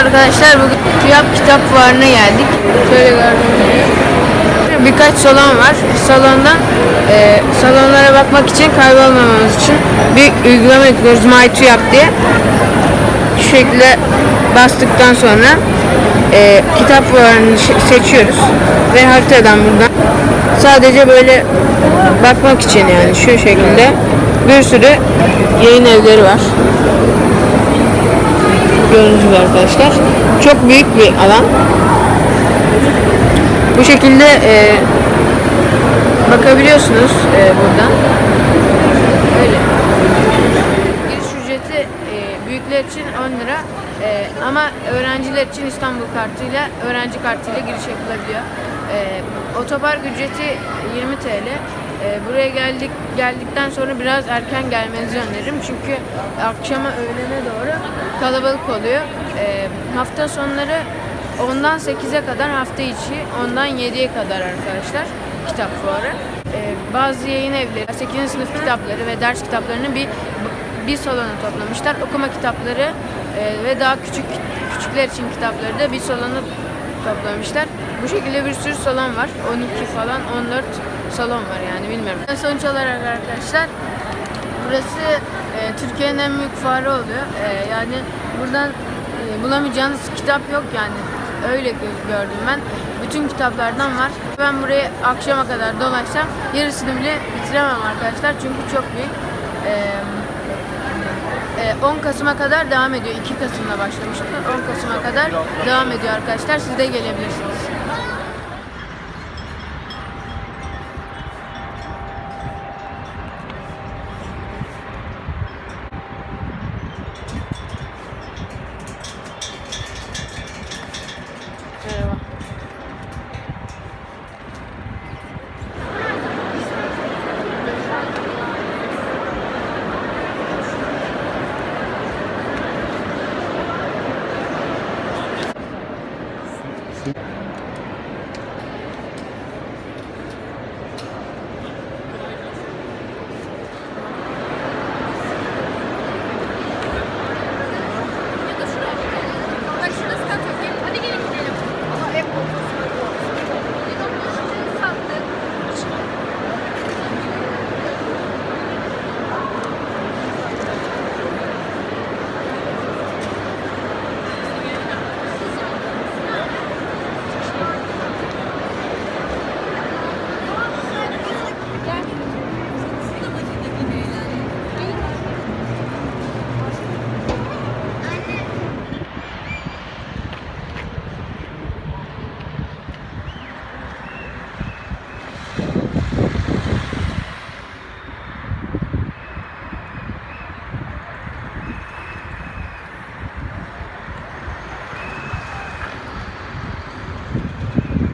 arkadaşlar bugün TÜYAP kitap fuarına geldik. Şöyle gördüğünüz. Birkaç salon var. Salondan e, salonlara bakmak için kaybolmamamız için bir uygulama yüklüyoruz My TÜYAP diye. Şu şekilde bastıktan sonra e, kitap fuarını seçiyoruz ve haritadan buradan sadece böyle bakmak için yani şu şekilde bir sürü yayın evleri var. Gördüğünüz gibi arkadaşlar. Çok büyük bir alan. Bu şekilde e, bakabiliyorsunuz e, buradan. Öyle. Giriş ücreti e, büyükler için 10 lira e, ama öğrenciler için İstanbul kartıyla, öğrenci kartıyla giriş yapılabiliyor. E, otopark ücreti 20 TL. E, buraya geldik geldikten sonra biraz erken gelmenizi öneririm çünkü akşama öğlene doğru kalabalık oluyor. E, hafta sonları 10'dan 8'e kadar hafta içi, 10'dan 7'ye kadar arkadaşlar kitap fuarı. Ee, bazı yayın evleri 8. sınıf kitapları ve ders kitaplarını bir bir salona toplamışlar. Okuma kitapları e, ve daha küçük küçükler için kitapları da bir salona toplamışlar. Bu şekilde bir sürü salon var. 12 falan 14 salon var yani bilmiyorum. Sonuç olarak arkadaşlar Burası e, Türkiye'nin en büyük fuarı oluyor. E, yani buradan e, bulamayacağınız kitap yok yani. Öyle gö- gördüm ben. Bütün kitaplardan var. Ben buraya akşama kadar dolaşsam yarısını bile bitiremem arkadaşlar. Çünkü çok büyük. E, e, 10 Kasım'a kadar devam ediyor. 2 Kasım'da başlamıştı. 10 Kasım'a kadar devam ediyor arkadaşlar. Siz de gelebilirsiniz.